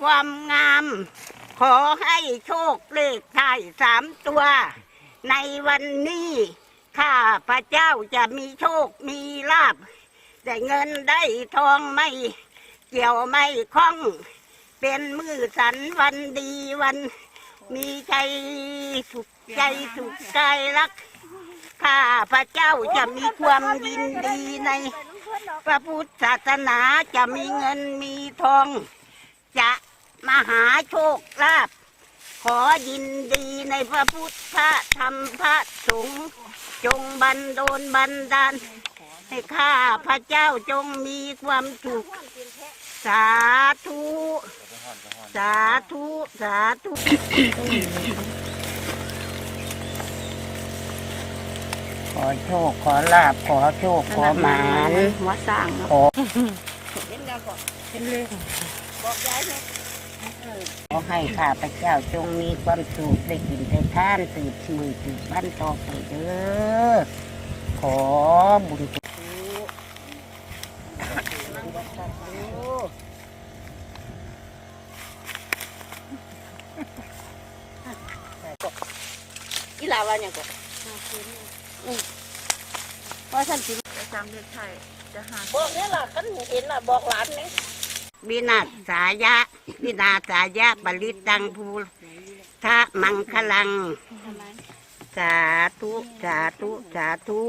ความงาม ขอให้โชคเลขท้ายสามตัว ในวันนี้ข้าพระเจ้าจะมีโชคมีลาบได้เงินได้ทองไม่เกี่ยวไม่คล้อง เป็นมือสันวันดีวัน มีใจสุขใจสุขกายรักข้าพระเจ้าจะมีความยินดีในพระพุทธศาสนาจะมีเงินมีทอง จะ มาหาโชคลาภขอยินดีในพระพุทธพระธรรมพระสงฆ์จงบันโดลบันดาลให้ข้าพระเจ้าจงมีความสุขสาธุ สาธุ สาธุขอโชค ขอลาบขอโชค ขอหมานหัวสร้างเนาะขอเป็นแล้วก็เป็นเลย ขอให้ข้าพเจ้าจงมีความสุขได้กินได้ทานสืบมือสืบบ้านต่อไปเด้อขอบุญกุศลอีลาว่าเนี่ยก็ว่าท่านสิจะจำเลขไทยจะหาบอกนี่ล่ะกันเห็นล่ะบอกหลานนี่ วินาสายะ วินาสายะปริตังภูทะมังคลัง สาธุ สาธุ สาธุ